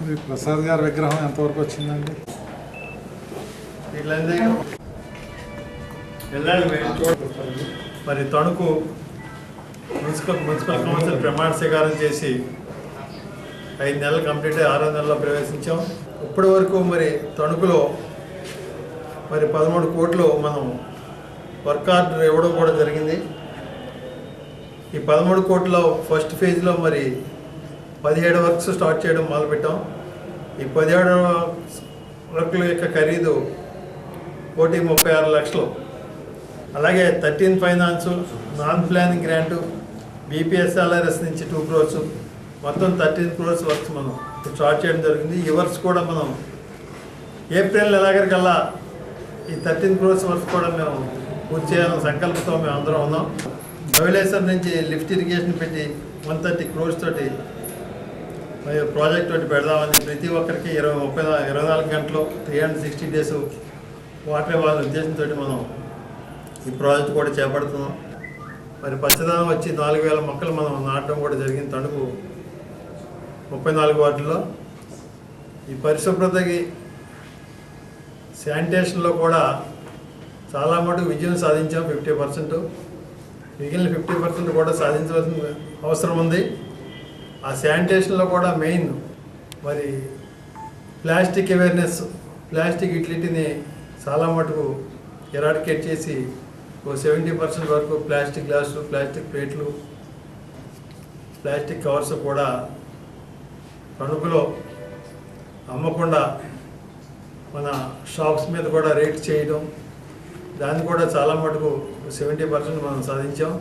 ప్రసాద్ గారి విగ్రహం ఎంతవరకు వచ్చిందండి? మరి తణుకు మున్సిపల్ మున్సిపల్ కౌన్సిల్ ప్రమాణ స్వీకారం చేసి ఐదు నెలలు కంప్లీట్ అయ్యి ఆరో నెలలో ప్రవేశించాం. ఇప్పటి వరకు మరి తణుకులో మరి పదమూడు కోట్లు మనం వర్క్ ఆర్డర్ ఇవ్వడం కూడా జరిగింది. ఈ పదమూడు కోట్ల ఫస్ట్ ఫేజ్లో మరి పదిహేడు వర్క్స్ స్టార్ట్ చేయడం మొదలుపెట్టాం. ఈ పదిహేడు వర్క్ల యొక్క ఖరీదు కోటి ముప్పై ఆరు లక్షలు. అలాగే thirteen finance non planning grant BPSLRS నుంచి టూ క్రోర్స్ మొత్తం థర్టీన్ క్రోర్స్ వర్క్స్ మనం స్టార్ట్ చేయడం జరిగింది. ఈ వర్క్స్ కూడా మనం ఏప్రిల్ నెలాఖరికల్లా ఈ థర్టీన్ క్రోర్స్ వర్క్స్ కూడా మేము పూర్తి చేయాలని సంకల్పంతో మేము అందరం ఉన్నాం. ధవళేశ్వరం నుంచి లిఫ్ట్ ఇరిగేషన్ పెట్టి వన్ థర్టీ క్రోర్స్ తోటి మరి ప్రాజెక్ట్ ఒకటి పెడదామని ప్రతి ఒక్కరికి ఇరవై ముప్పై ఇరవై నాలుగు గంటలు three hundred sixty days water ఇవ్వాలనే ఉద్దేశంతో మనం ఈ ప్రాజెక్ట్ కూడా చేపడుతున్నాం. మరి పచ్చదనం వచ్చి నాలుగు వేల మొక్కలు మనం నాటడం కూడా జరిగింది తణుకు. ముప్పై నాలుగు వాటిల్లో ఈ పరిశుభ్రతకి శానిటేషన్లో కూడా చాలా మటుకు విజయం సాధించాం ఫిఫ్టీ పర్సెంట్ మిగిలిన ఫిఫ్టీ పర్సెంట్ కూడా సాధించవలసిన అవసరం ఉంది. ఆ శానిటేషన్లో కూడా మెయిన్ మరి ప్లాస్టిక్ అవేర్నెస్ ప్లాస్టిక్ ఇట్లిటిని చాలా మటుకు ఎరాడికేట్ చేసి ఓ సెవెంటీ పర్సెంట్ వరకు plastic glasses plastic plates plastic covers కూడా తణుకులో అమ్మకుండా మన షాప్స్ మీద కూడా రేట్ చేయడం దాన్ని కూడా చాలా మటుకు సెవెంటీ పర్సెంట్ మనం సాధించాం.